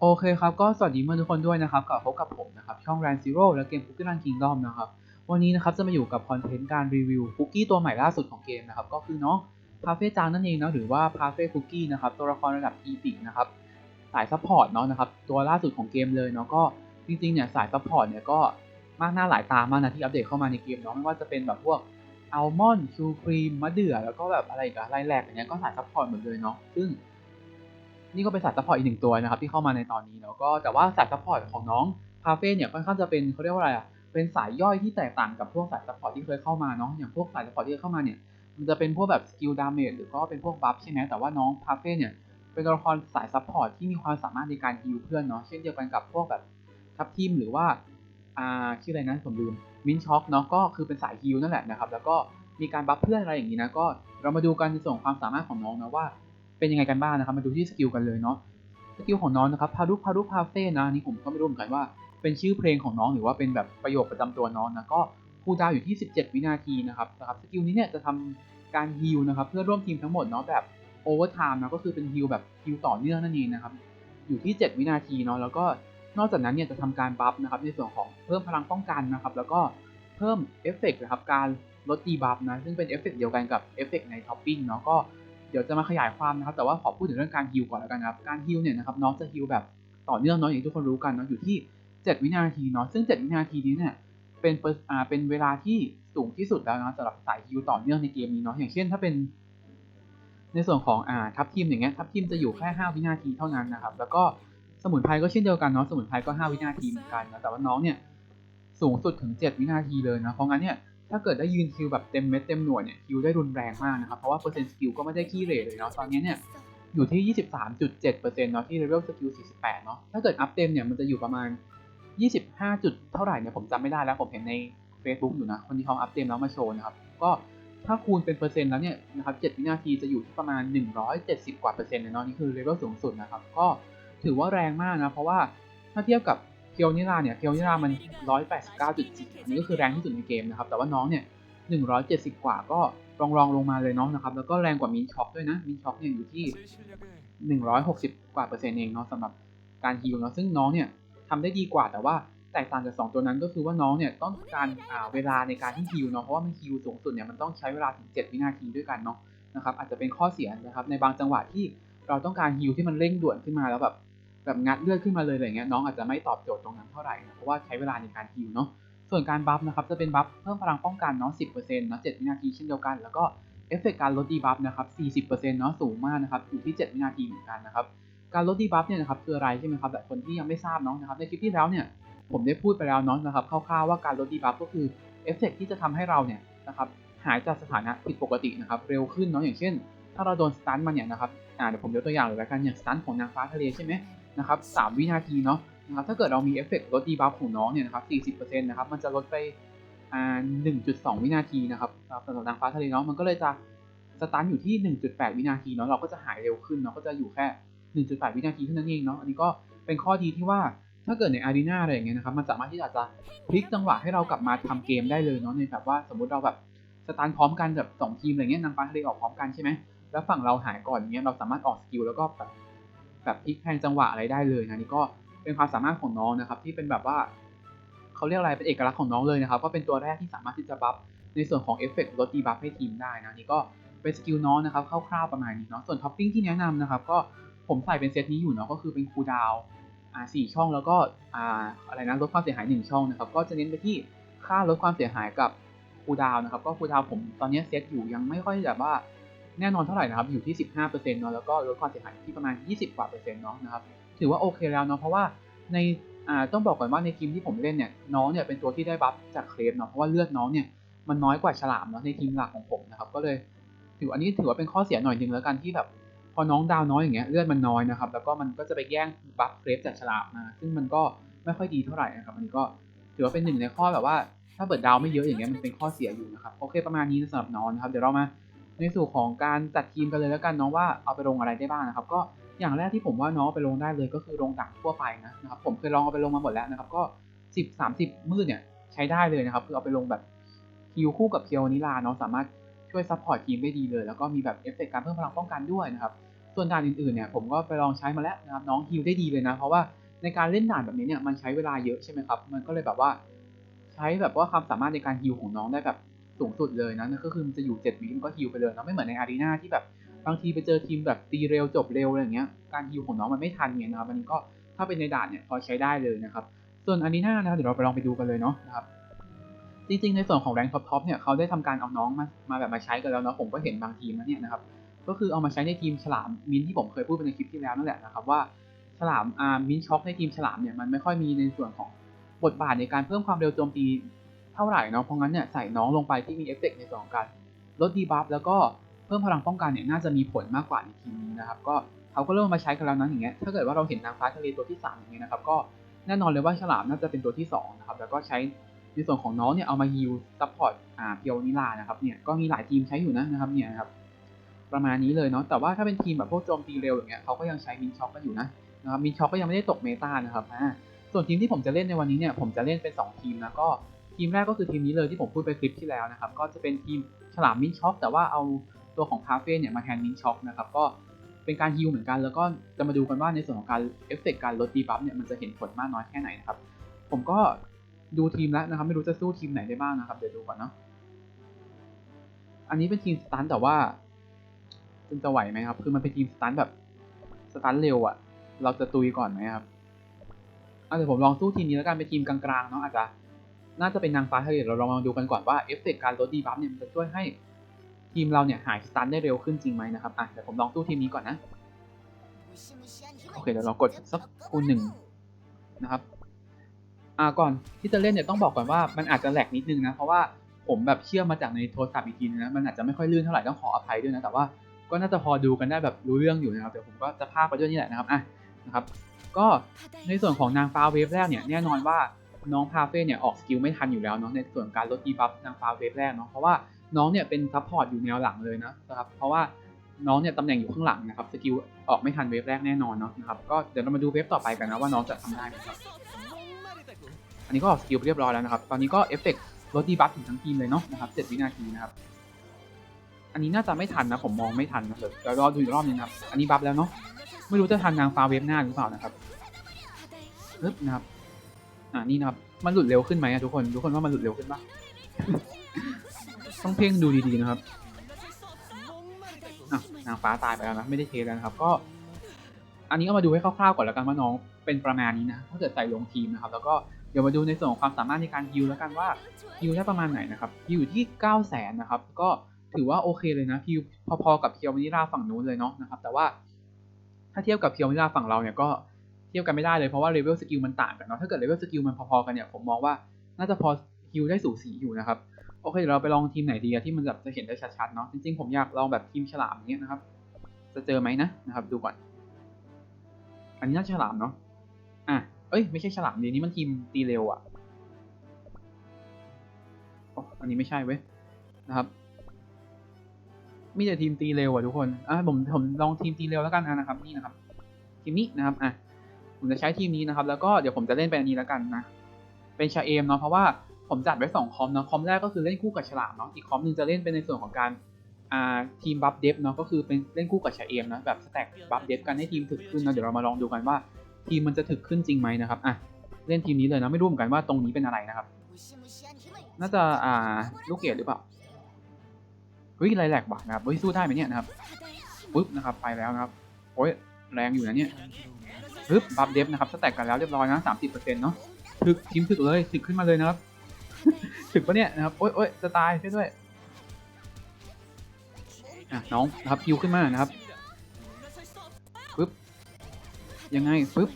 โอเคครับ ก็สวัสดีเพื่อนทุกคนด้วยนะครับกลับพบกับผมนะครับ ช่อง Ran Zero และเกม Cookie Run Kingdom นะครับ วันนี้นะครับจะมาอยู่กับคอนเทนต์การรีวิวคุกกี้ตัวใหม่ล่าสุดของเกมนะครับ ก็คือน้องพาเฟ่จางนั่นเองนะหรือว่าพาเฟ่คุกกี้นะครับตัวละครระดับ e p นะครับสายซัพพอร์ตเนาะนะครับตัวล่าสุดของเกมเลยเนาะก็จริงๆเนี่ยสายซัพพอร์ตเนี่ยก็มากหน้าหลายตามากนะที่อัปเดตเข้ามาในเกมเนาะไม่ว่าจะเป็นแบบพวกอัลมอนด์ชูครีมมะเดื่อแล้วก็แบบอะไรกับไรแหลกอย่างเงี้ยก็สายซัพพอร์ตหมดเลยเนาะซึ่ง นี่ก็เป็นสายซัพพอร์ตอีกหนึ่งตัวนะครับที่เข้ามาในตอนนี้เนาะก็แต่ว่าสายซัพพอร์ตของน้องคาเฟ่เนี่ยค่อนข้างจะเป็นเขาเรียกว่าอะไรอะเป็นสายย่อยที่แตกต่างกับพวกสายซัพพอร์ตที่เคยเข้ามาเนาะอย่างพวกสายซัพพอร์ตที่เคยเข้ามาเนี่ยมันจะเป็นพวกแบบสกิลดาเมจหรือก็เป็นพวกบัฟใช่ไหมแต่ว่าน้องคาเฟ่เนี่ยเป็นตัวละครสายซัพพอร์ตที่มีความสามารถในการฮิลเพื่อนเนาะเช่นเดียวกันกับพวกแบบทัพทีมหรือว่าอ่าชื่ออะไรนะผมลืมมินช็อกเนาะก็คือเป็นสายฮิลนั่นแหละนะครับแล้วก็มีการบัฟเพื่อนอะไรอย่างนี้นะก็เรามาดูกันในส่วนความสามารถของน้องนะว่า เป็นยังไงกันบ้างนะครับ มาดูที่สกิลกันเลยเนาะ สกิลของน้องนะครับพารุพารุพาเฟ่นะอันนี่ผมก็ไม่รู้เหมือนกันว่า เป็นชื่อเพลงของน้องหรือว่าเป็นแบบประโยคประจำตัวน้องนะ ก็คูลดาวอยู่ที่ 17 วินาทีนะครับนะครับ สกิลนี้เนี่ยจะทำการฮิลนะครับเพื่อร่วมทีมทั้งหมดเนาะแบบโอเวอร์ไทม์นะก็คือเป็นฮิลแบบฮิลต่อเนื่องนั่นเองนะครับ อยู่ที่ 7 วินาทีเนาะแล้วก็นอกจากนั้นเนี่ยจะทำการบัฟนะครับในส่วนของเพิ่มพลังป้องกันนะครับ แล้วก็เพิ่มเอฟเฟกต์นะครับการลดดีบัฟนะซึ่งเป็นเอฟเฟกต์เดียวกันกับเอฟเฟกต์ในท็อปปิ้งเนาะก็ เดี๋ยวจะมาขยายความนะครับ แต่ว่าขอพูดถึงเรื่องการฮิลก่อนแล้วกันนะครับ การฮิลเนี่ยนะครับน้องจะฮิลแบบต่อเนื่องเนาะอย่างที่ทุกคนรู้กันเนาะอยู่ที่ 7 วินาทีเนาะซึ่ง 7 วินาทีนี้เนี่ยเป็นเอ่าเป็นเวลาที่สูงที่สุดแล้วนะสำหรับสายฮิลต่อเนื่องในเกมนี้เนาะอย่างเช่นถ้าเป็น ในส่วนของอ่าทัพทีมอย่างเงี้ยทัพทีมจะอยู่แค่ 5 วินาทีเท่านั้นนะครับ แล้วก็สมุนไพรก็เช่นเดียวกันเนาะสมุนไพรก็ 5 วินาทีเหมือนกันนะแต่ว่าน้องเนี่ยสูงสุดถึง 7 วินาทีเลยนะเพราะงั้นเนี่ย ถ้าเกิดได้ยืนคิวแบบเต็มเม็ดเต็มหน่วยเนี่ยคิวได้รุนแรงมากนะครับ เพราะว่าเปอร์เซ็นต์สกิลก็ไม่ได้ขี้เหร่เลยเนาะตอนนี้เนี่ยอยู่ที่ 23.7%เนาะที่เลเวลสกิล48 เนาะถ้าเกิดอัพเต็มเนี่ยมันจะอยู่ประมาณ 25 จุดเท่าไหร่เนี่ยผมจำไม่ได้แล้วผมเห็นใน Facebook อยู่นะคนที่เขาอัพเต็มแล้วมาโชว์นะครับก็ถ้าคูณเป็นเปอร์เซ็นต์แล้วเนี่ยนะครับ7วินาทีจะอยู่ที่ประมาณ 170 กว่าเปอร์เซ็นต์เลยเนาะนี่คือเลเวลสูงสุดนะครับก็ถือว่าแรงมากนะเพราะว่าถ้าเทียบกับ เคียวนิราเนี่ยเคียวนิรามัน 189.4อันนี้ก็คือแรงที่สุดในเกมนะครับ แต่ว่าน้องเนี่ย 170 กว่าก็รองรองลงมาเลยเนาะนะครับ แล้วก็แรงกว่ามินช็อคด้วยนะ มินช็อคเนี่ยอยู่ที่ 160 กว่าเปอร์เซ็นต์เองเนาะสำหรับการฮิลเนาะ ซึ่งน้องเนี่ยทำได้ดีกว่า แต่ว่าแตกต่างจาก2ตัวนั้นก็คือว่าน้องเนี่ยต้องการเวลาในการที่ฮิลเนาะ เพราะว่ามันฮิลสูงสุดเนี่ยมันต้องใช้เวลาถึง 7 วินาทีด้วยกันเนาะนะครับ อาจจะเป็นข้อเสียนะครับในบางจังหวะที่เราต้องการฮิลที่มันเร่งด่วนขึ้นมาแล้วแบบ แบบงัดเลือดขึ้นมาเลยอะไรเงี้ยน้องอาจจะไม่ตอบโจทย์ตรงนั้นเท่าไหร่นะเพราะว่าใช้เวลาในการฮิลเนาะส่วนการบัฟนะครับจะเป็นบัฟเพิ่มพลังป้องกันเนาะ10%เนาะ7วินาทีเช่นเดียวกัน แล้วก็เอฟเฟกการลดดีบัฟนะครับ40%เนาะสูงมากนะครับอยู่ที่ 7 วินาทีเหมือนกันนะครับการลดดีบัฟเนี่ยนะครับคืออะไรใช่ไหมครับแต่คนที่ยังไม่ทราบเนาะนะครับในคลิปที่แล้วเนี่ยผมได้พูดไปแล้วเนาะนะครับคร่าวๆว่าการลดดีบัฟก็คือเอฟเฟกที่จะทำให้เราเนี่ยนะครับหายจากสถานะผิดปกตินะครับเร็วขึ้นเนาะอย่างเช่น ถ้าเราโดนสตันมาเนี่ยนะครับอ่าเดี๋ยวผมยกตัวอย่างเลยละกันอย่างสตันของนางฟ้าทะเลใช่ไหม นะครับ3วินาทีเนาะนะครับถ้าเกิดเรามีเอฟเฟกต์ลดดีบัฟของน้องเนี่ยนะครับ40%นะครับมันจะลดไปอ่า1.2 วินาทีนะครับสำหรับนางฟ้าทะเลเนาะมันก็เลยจะสตาร์ทอยู่ที่ 1.8 วินาทีเนาะเราก็จะหายเร็วขึ้นเนาะก็จะอยู่แค่ 1.8 วินาทีเท่านั้นเองเนาะอันนี้ก็เป็นข้อดีที่ว่าถ้าเกิดในอารีนาอะไรอย่างเงี้ยนะครับมันสามารถที่จะจะพลิกจังหวะให้เรากลับมาทำเกมได้เลยเนาะในแบบว่าสมมุติเราแบบสตาร์ทพร้อมกันแบบสองทีมอะไรเงี้ยนางฟ้าทะเลออกพร้อมกันใช่ไหมแล้วฝั่งเราหายก่อนเงี้ยเราสามารถออกสกิลแล้วก็ แบบพลิกแพงจังหวะอะไรได้เลยนะนี่ก็เป็นความสามารถของน้องนะครับ ที่เป็นแบบว่าเขาเรียกอะไรเป็นเอกลักษณ์ของน้องเลยนะครับ ก็เป็นตัวแรกที่สามารถที่จะบัฟในส่วนของเอฟเฟกต์ลดดีบัฟให้ทีมได้นะนี่ก็เป็นสกิลน้องนะครับคร่าวๆประมาณนี้เนาะส่วนท็อปปิ้งที่แนะนำนะครับก็ผมใส่เป็นเซตนี้อยู่เนาะก็คือเป็นคูดาวอ่าสี่ช่องแล้วก็อ่าอะไรนะลดความเสียหาย1ช่องนะครับก็จะเน้นไปที่ค่าลดความเสียหายกับคูดาวนะครับก็คูดาวผมตอนนี้เซตอยู่ยังไม่ค่อยแบบว่า แน่นอนเท่าไหร่นะครับอยู่ที่ 15%เนาะแล้วก็ลดความเสียหายที่ประมาณ 20 กว่าเปอร์เซ็นต์เนาะนะครับถือว่าโอเคแล้วเนาะเพราะว่าในอ่าต้องบอกก่อนว่าในทีมที่ผมเล่นเนี่ยน้องเนี่ยเป็นตัวที่ได้บัฟจากเคลมเนาะเพราะว่าเลือดน้องเนี่ยมันน้อยกว่าฉลามเนาะในทีมหลักของผมนะครับก็เลยถืออันนี้ถือว่าเป็นข้อเสียหน่อยนึงแล้วกันที่แบบพอน้องดาวน้อยอย่างเงี้ยเลือดมันน้อยนะครับแล้วก็มันก็จะไปแย่งบัฟเคลมจากฉลามมาซึ่งมันก็ไม่ค่อยดีเท่าไหร่นะครับอันนี้ก็ถือว่าเป็นหนึ่งในข้อแบบว่า ถ้าเปิดดาวไม่เยอะอย่างเงี้ยมันเป็นข้อเสียอยู่นะครับโอเคประมาณนี้สำหรับน้องนะครับเดี๋ยวเรามา ในส่วนของการจัดทีมกันเลยแล้วกันเนาะว่าเอาไปลงอะไรได้บ้างนะครับ ก็อย่างแรกที่ผมว่าน้องไปลงได้เลยก็คือลงด่างทั่วไปนะนะครับ ผมเคยลองเอาไปลงมาหมดแล้วนะครับ ก็10 30 มืดเนี่ยใช้ได้เลยนะครับ คือเอาไปลงแบบคิวคู่กับเพียวนิลาเนาะสามารถช่วยซัพพอร์ตทีมได้ดีเลย แล้วก็มีแบบเอฟเฟกต์การเพิ่มพลังป้องกันด้วยนะครับ ส่วนด่านอื่นๆเนี่ยผมก็ไปลองใช้มาแล้วนะครับน้องฮิลได้ดีเลยนะ เพราะว่าในการเล่นด่านแบบนี้เนี่ยมันใช้เวลาเยอะใช่ไหมครับ มันก็เลยแบบว่า ใช้แบบว่าความสามารถในการฮิลของน้องได้แบบ สูงสุดเลยนะนั่นก็คือมันจะอยู่7วิมันก็ฮิลไปเลยนะไม่เหมือนในอารีนาที่แบบบางทีไปเจอทีมแบบตีเร็วจบเร็วอะไรอย่างเงี้ยการฮิลของน้องมันไม่ทันเงี้ยนะครับอันนี้ก็ถ้าเป็นในด่านเนี่ยพอใช้ได้เลยนะครับส่วนอารีนานะครับเดี๋ยวเราไปลองไปดูกันเลยเนาะนะครับจริงๆในส่วนของแรงท็อปทอปเนี่ยเขาได้ทำการเอาน้องมามาแบบมาใช้กันแล้วเนาะผมก็เห็นบางทีมนะเนี่ยนะครับก็คือเอามาใช้ในทีมฉลามมินที่ผมเคยพูดไปในคลิปที่แล้วนั่นแหละนะครับว่าฉลามอ่ามินช็อคในทีมฉลามเนี่ยมันไม่ค่อยมีในส่วนของบทบาทในการเพิ่มความเร็วโจมตี เท่าไหร่เนาะเพราะงั้นเนี่ยใส่น้องลงไปที่มีเอฟเฟกต์ในส่วนของการลดดีบัฟแล้วก็เพิ่มพลังป้องกันเนี่ยน่าจะมีผลมากกว่าในทีมนี้นะครับก็เขาก็เริ่มมาใช้กันแล้วนะอย่างเงี้ยถ้าเกิดว่าเราเห็นนางฟ้าทะเลตัวที่สามอย่างเงี้ยนะครับก็แน่นอนเลยว่าฉลามน่าจะเป็นตัวที่สองนะครับแล้วก็ใช้ในส่วนของน้องเนี่ยเอามาฮิลซัพพอร์ตอ่าเพียวนิลานะครับเนี่ยก็มีหลายทีมใช้อยู่นะนะครับเนี่ยครับประมาณนี้เลยเนาะแต่ว่าถ้าเป็นทีมแบบพวกโจมตีเร็วอย่างเงี้ยเขาก็ยังใช้มินช็อคกันอยู่นะนะครับมินช็อคก็ยังไม่ได้ตกเมตานะครับอ่าส่วนทีมที่ผมจะเล่นในวันนี้เนี่ยผมจะเล่นเป็น 2 ทีมนะก็ ทีมแรกก็คือทีมนี้เลยที่ผมพูดไปคลิปที่แล้วนะครับก็จะเป็นทีมฉลามมินช็อคแต่ว่าเอาตัวของคาเฟ่เนี่ยมาแทนมินช็อคนะครับก็เป็นการฮิลเหมือนกัน แล้วก็จะมาดูกันว่าในส่วนของการเอฟเฟกต์การลดดีบัฟเนี่ยมันจะเห็นผลมากน้อยแค่ไหนนะครับผมก็ดูทีมแล้วนะครับไม่รู้จะสู้ทีมไหนได้บ้างนะครับเดี๋ยวดูก่อนเนาะอันนี้เป็นทีมสตันแต่ว่าคุณจะไหวไหมครับ คือมันเป็นทีมสตันแบบสตันเร็วอะเราจะตุยก่อนไหมครับอาเดี๋ยวผมลองสู้ทีมนี้แล้วกันเป็นทีมกลางๆเนาะอาจจะ น่าจะเป็นนางฟ้าทะเลเราลองมาดูกันก่อนว่าเอฟเฟกต์การลดดีบัฟเนี่ยมันจะช่วยให้ทีมเราเนี่ยหายสตันได้เร็วขึ้นจริงไหมนะครับอะเดี๋ยวผมลองสู้ทีมนี้ก่อนนะ โอเคเดี๋ยวเรากดสักคูณหนึ่งนะครับอ่าก่อนที่จะเล่นเนี่ยต้องบอกก่อนว่ามันอาจจะแหลกนิดนึงนะเพราะว่าผมแบบเชื่อมมาจากในโทรศัพท์อีกทีนึงนะมันอาจจะไม่ค่อยลื่นเท่าไหร่ต้องขออภัยด้วยนะแต่ว่าก็น่าจะพอดูกันได้แบบรู้เรื่องอยู่นะครับเดี๋ยวผมก็จะพาไปด้วยนี่แหละนะครับอะนะครับ ก็ในส่วนของนางฟ้าเวฟแรกเนี่ยแน่นอนว่า น้องพาเฟ่เนี่ยออกสกิลไม่ทันอยู่แล้วเนาะในส่วนการลดดีบัฟนางฟ้าเวฟแรกเนาะเพราะว่าน้องเนี่ยเป็นซัพพอร์ตอยู่แนวหลังเลยนะครับเพราะว่าน้องเนี่ยตำแหน่งอยู่ข้างหลังนะครับสกิลออกไม่ทันเวฟแรกแน่นอนเนาะนะครับก็เดี๋ยวเรามาดูเวฟต่อไปกันนะว่าน้องจะทำได้ไหมครับอันนี้ก็ออกสกิลเรียบร้อยแล้วนะครับตอนนี้ก็เอฟเฟกต์ลดดีบัฟถึงทั้งทีมเลยเนาะนะครับ7วินาทีนะครับอันนี้น่าจะไม่ทันนะผมมองไม่ทันนะเดี๋ยวเดี๋ยวรอดูอีกรอบนึงนะครับอันนี้บัฟแล้วเนาะไม่รู้จะทันนางฟ้าเวฟหน้าหรือเปล่านะครับปึ๊บนะครับ อ่านี่นะครับ มันหลุดเร็วขึ้นไหมอะทุกคน ทุกคนว่ามันหลุดเร็วขึ้นปะต้องเพ่งดูดีๆนะครับอะนางฟ้าตายไปแล้วนะไม่ได้เทสแล้วนะครับ ก็ อันนี้ก็มาดูให้คร่าวๆก่อนแล้วกันว่าน้องเป็นประมาณนี้นะถ้าเกิดใส่ลงทีมนะครับ แล้วก็เดี๋ยวมาดูในส่วนของความสามารถในการฮิลแล้วกันว่าฮิลได้ประมาณไหนนะครับฮิลอยู่ที่ 9 0 0 0 0นนะครับ ก็ถือว่าโอเคเลยนะฮิลพอๆกับเพียววานิลาฝั่งนู้นเลยเนาะนะครับ แต่ว่าถ้าเทียบกับเพียววานิลาฝั่งเราเนี่ยก็ เทียบกันไม่ได้เลยเพราะว่าเลเวลสกิลมันต่างกันเนาะถ้าเกิดเลเวลสกิลมันพอๆกันเนี่ยผมมองว่าน่าจะพอฮิลได้สูสีอยู่นะครับโอเคเดี๋ยวเราไปลองทีมไหนดีอะที่มันแบบจะเห็นได้ชัดๆเนาะจริงๆผมอยากลองแบบทีมฉลามอย่างเงี้ยนะครับ จะเจอไหมนะนะครับ ดูก่อน อันนี้น่าฉลามเนาะอะเอ้ยไม่ใช่ฉลามดีนี้มันทีมตีเร็วอะอ้อันนี้ไม่ใช่เว้ยนะครับ มีแต่ทีมตีเร็วอะทุกคนอะผมผมลองทีมตีเร็วแล้วกันอะนะครับ นี่นะครับ ทีมนี้นะครับอะ ผมจะใช้ทีมนี้นะครับ แล้วก็เดี๋ยวผมจะเล่นเป็นอันนี้แล้วกันนะ เป็นชาเอมเนาะ เพราะว่าผมจัดไว้สองคอมเนาะ คอมแรกก็คือเล่นคู่กับฉลามเนาะ อีกคอมหนึ่งจะเล่นเป็นในส่วนของการอ่าทีมบัฟเดฟเนาะ ก็คือเป็นเล่นคู่กับชาเอมนะแบบสแต็กบัฟเดฟกันให้ทีมถึกขึ้นนะเดี๋ยวเรามาลองดูกันว่า ทีมมันจะถึกขึ้นจริงไหมนะครับ อะ เล่นทีมนี้เลยนะ ไม่รู้เหมือนกันว่าตรงนี้เป็นอะไรนะครับ น่าจะอ่าลูกเกดหรือเปล่าเฮ้ยไรแหลกว่ะนะครับเฮ้ยสู้ได้ไหมเนี่ยนะครับปึ๊บนะครับไปแล้วนะครับโอ้ยแรงอยู่นะเนี่ย ปึ๊บบัฟเดฟนะครับสแต็กกันแล้วเรียบร้อยนะสามสิบเปอร์เซ็นต์เนาะถึกทีมถึกเลยถึกขึ้นมาเลยนะครับ ถึกปะเนี่ยนะครับ โอ้ยโอ้ยจะตายช่วยด้วยอะน้องนะครับฮิวขึ้นมานะครับปึ๊บยังไงปึ๊บ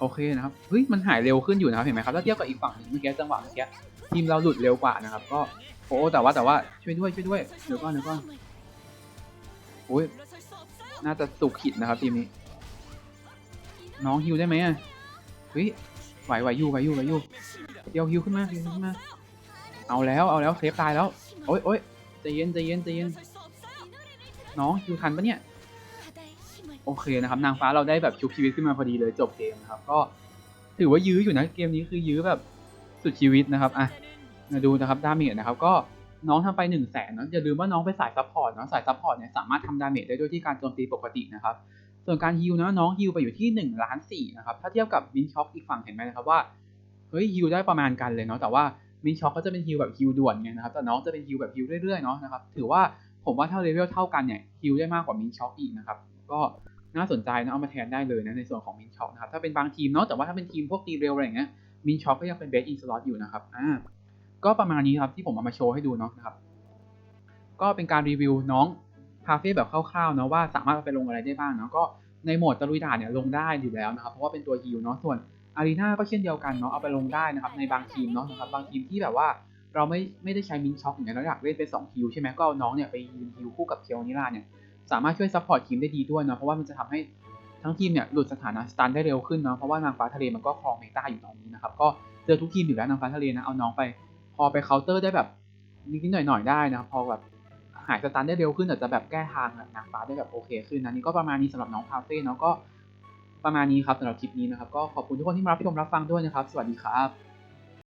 โอเคนะครับเฮ้ยมันหายเร็วขึ้นอยู่นะครับเห็นไหมครับถ้าเทียบกับอีกฝั่งหนึ่งเมื่อกี้จังหวะเมื่อกี้ทีมเราหลุดเร็วกว่านะครับ ก็โอ้แต่ว่าแต่ว่าช่วยด้วยช่วยด้วยเดี๋ยวก่อนเดี๋ยวก่อนโอ้ยน่าจะสุกขิดนะครับทีมนี้ น้องฮิวได้ไหมอะเฮ้ยไหวไหวอยู่ไหวอยู่ไหวอยู่เดี๋ยวฮิวขึ้นมาฮิวขึ้นมา เอาแล้วเอาแล้วเซฟตายแล้วโอ้ยโอ้ยใจเย็นใจเย็นใจเย็นน้องคิวทันปะเนี่ยโอเคนะครับนางฟ้าเราได้แบบชุบชีวิตขึ้นมาพอดีเลยจบเกมนะครับก็ถือว่ายื้ออยู่นะเกมนี้คือยื้อแบบสุดชีวิตนะครับอะมาดูนะครับดาเมจนะครับก็น้องทำไป1นึ่งแสนเนาะอย่าลืมว่าน้องเป็นสายซัพพอร์ตเนาะสายซัพพอร์ตเนี่ยสามารถทำดาเมจได้ด้วยที่การโจมตีปกตินะครับ ส่วนการฮิลนะน้องฮิลไปอยู่ที่1ล้านสี่นะครับถ้าเทียบกับมินช็อคอีกฝั่งเห็นไหมนะครับว่าเฮ้ยฮิลได้ประมาณกันเลยเนาะแต่ว่ามินช็อคก็จะเป็นฮิลแบบฮิลด่วนไงนะครับแต่น้องจะเป็นฮิลแบบฮิลเรื่อยๆเนาะนะครับถือว่าผมว่าถ้าเลเวลเท่ากันเนี่ยฮิลได้มากกว่ามินช็อคอีกนะครับก็น่าสนใจนะเอามาแทนได้เลยนะในส่วนของมินช็อคนะครับถ้าเป็นบางทีมเนาะแต่ว่าถ้าเป็นทีมพวกตีเร็วอะไรอย่างเงี้ยมินช็อคก็ยังเป็นเบสอินสล็อตอยู่นะครับอ่าก็ประมาณนี้ครับที่ผมเอามาโชว์ให้ดูเนาะนะครับก็เป็นการรีวิวน้อง คาเฟ่แบบคร่าวๆเนาะว่าสามารถเอาไปลงอะไรได้บ้างเนาะก็ในโหมดตะลุยด่านเนี่ยลงได้อยู่แล้วนะครับเพราะว่าเป็นตัวฮิลเนาะส่วนอารีนาก็เช่นเดียวกันเนาะเอาไปลงได้นะครับในบางทีมเนาะนะครับบางทีมที่แบบว่าเราไม่ไม่ได้ใช้มินช็อคอย่างเงี้ยเราอยากเล่นเป็น2ฮิลใช่ไหมก็เอาน้องเนี่ยไปยืนฮิลคู่กับเคียวนิลาเนี่ยสามารถช่วยซัพพอร์ตทีมได้ดีด้วยเนาะเพราะว่ามันจะทำให้ทั้งทีมเนี่ยหลุดสถานะสตันได้เร็วขึ้นเนาะเพราะว่านางฟ้าทะเลมันก็ครองเมตาอยู่ตอนนี้นะครับก็เจอทุกทีมอยู่แล้วนางฟ้าทะเลนะเอาน้องไปพอไปเคาน์เตอร์ได้แบบนิดๆหน่อยๆได้นะครับพอแบบ หายสตันได้เร็วขึ้นอาจจะแบบแก้ทางนางฟ้าได้แบบโอเคขึ้นนะนี่ก็ประมาณนี้สำหรับน้องคาเฟ่เนาะก็ประมาณนี้ครับสำหรับคลิปนี้นะครับก็ขอบคุณทุกคนที่มารับชมรับฟังด้วยนะครับ สวัสดีครับ